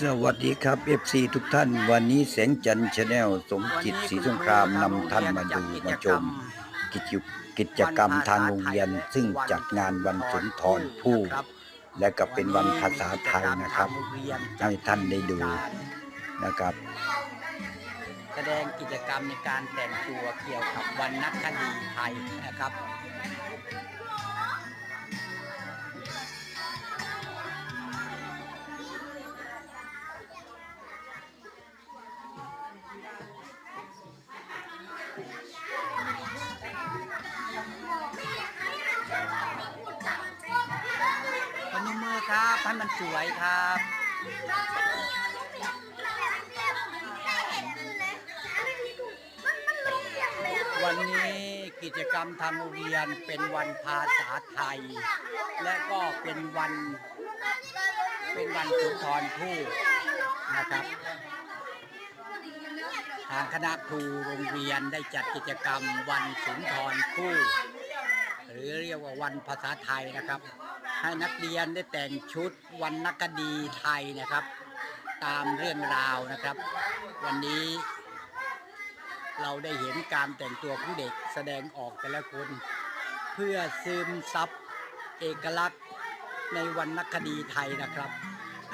สวัสดีครับ FC ทุกท่าน วันนี้แสงจันทร์ชาแนลสมจิตศรีสงครามนำท่านมาดูมาชมกิจกิจกรรมทางโรงเรียน ซึ่งจัดงานวันสุนทรภู่และก็เป็นวันภาษาไทยนะครับ ให้ท่านได้ดูนะครับ แสดงกิจกรรมในการแต่งตัวเกี่ยวกับวันนักคดีไทยนะครับ ครับ ให้มันสวยครับ วันนี้กิจกรรมทางโรงเรียนเป็นวันภาษาไทย และก็เป็นวัน เป็นวันสุนทรภู่นะครับ ทางคณะครูโรงเรียนได้จัดกิจกรรมวันสุนทรภู่หรือเรียกว่าวันภาษาไทยนะครับ ให้นักเรียนได้แต่งชุดวรรณคดีไทยนะครับ ตามเรื่องราวนะครับ วันนี้เราได้เห็นการแต่งตัวของเด็กแสดงออกแต่ละคน เพื่อซึมซับเอกลักษณ์ในวรรณคดีไทยนะครับ